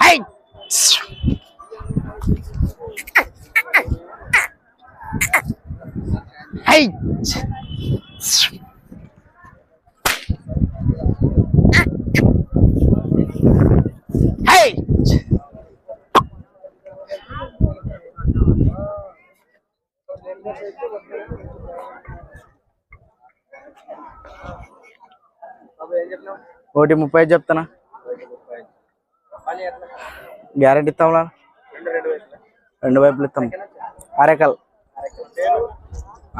High! High! High! ఒకటి ముప్పై చెప్తానా గ్యారెంటీ ఇస్తాంలా రెండు వైపులు ఇస్తాం. అరెకల్.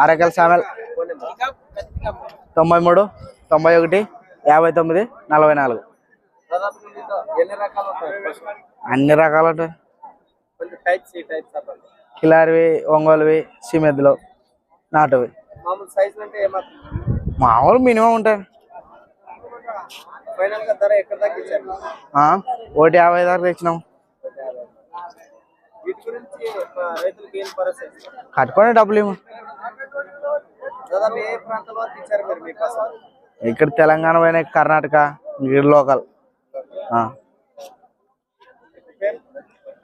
అరెకల్ సామెల్ తొంభై మూడు తొంభై ఒకటి యాభై తొమ్మిది నలభై నాలుగు? అన్ని రకాలు ఉంటాయి. కిలారివి ఒంగోలువి సిమెద్దులు నాటువి. మామూలు మినిమం ఉంటాయి. ఫైనల్గా ధర ఎక్కడ దాకా ఇచ్చారు? ఆ, ఒకటి యాభై దాకా తెచ్చినాం? కట్టుకొని డబ్బులు ఇవ్వు దాదాపు ఏ ప్రాంతం వరకు ఇచ్చారు మీరు మీ పశువులు ఇక్కడ తెలంగాణ పోయిన కర్ణాటక ఇక్కడ లోకల్.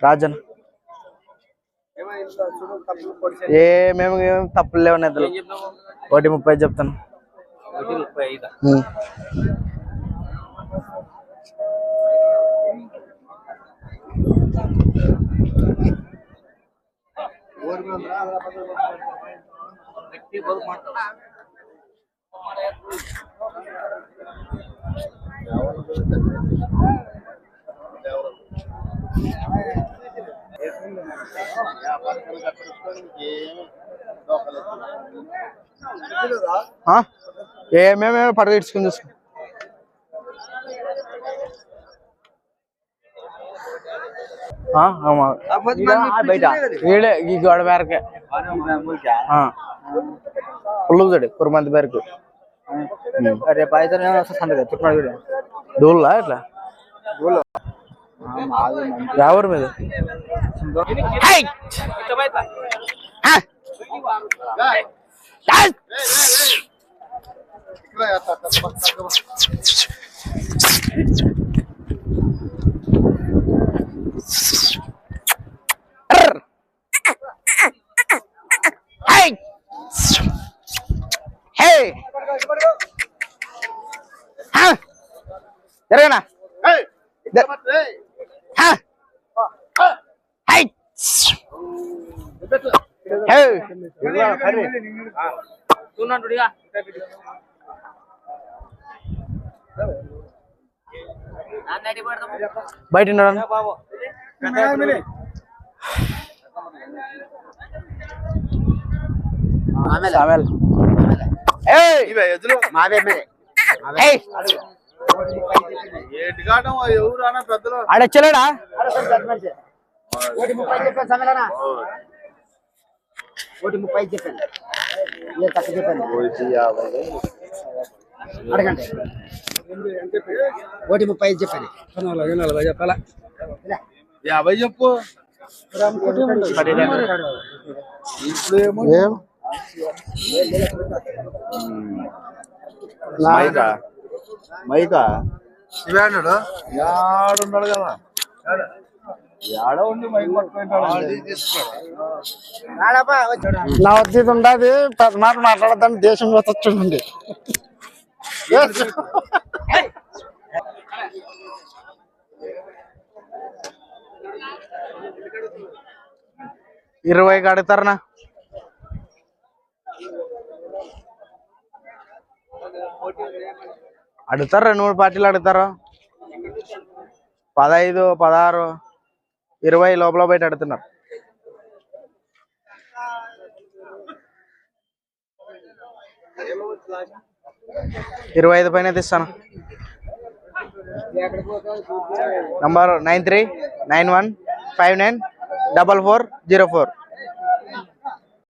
రాజన్. ఏ మేము తప్పులు లేవు నిద్రలు ఒకటి ముప్పై చెప్తాను. ఒకటి ఏ మేమేమో పడగ ఇచ్చుకుని చూసుకో ಹಾಂ ಬೈಟ ಏಳೆ ಈ ಗೋಡ ಬೇರಕ್ಕೆ ಹಾಂ ಉಳ್ಳುದಡಿ ಕುರ್ಮಂದ ಬೇರಕ್ಕೆ ಅರೆ ಪಾಯ್ತಾನ ಸಣ್ಣದ ತುಟ್ಮಾಡಿ ಡೂಲ್ಲ ಇಟ್ಲ ಡೂಲ್ಲ ಯಾವ ಊರ್ ಮೇಲೆ ಹಾಂ జరగనా? జ- హా! హై! హే! బయట ఉన్నాడు? సామెల్. ఆడొచ్చలేడా ఒకటి ముప్పై చెప్పాను సంగలనా ఒకటి ముప్పై చెప్పాను ఏ తక్కువ చెప్పాను అడగండి. ఒకటి ముప్పై ఐదు చెప్పాను నలభై చెప్పాలా యాభై చెప్పు. ఏం? మైకా? యాడున్నాడు కదా. యాడ? ఉండి మైక్ పట్టుకుంటాడు నా ఉద్దేశం ఉండదు పెద్ద మాట మాట్లాడదాన్ని దేశం చూడండి ఇరవై కడతారనా? అడుగుతారు రెండు మూడు పార్టీలు అడుగుతారు? పదహైదు పదహారు ఇరవై లోపల బయట అడుగుతున్నారు. ఇరవై ఐదు పైన తీస్తాను. Number nine three nine one five nine double four zero four.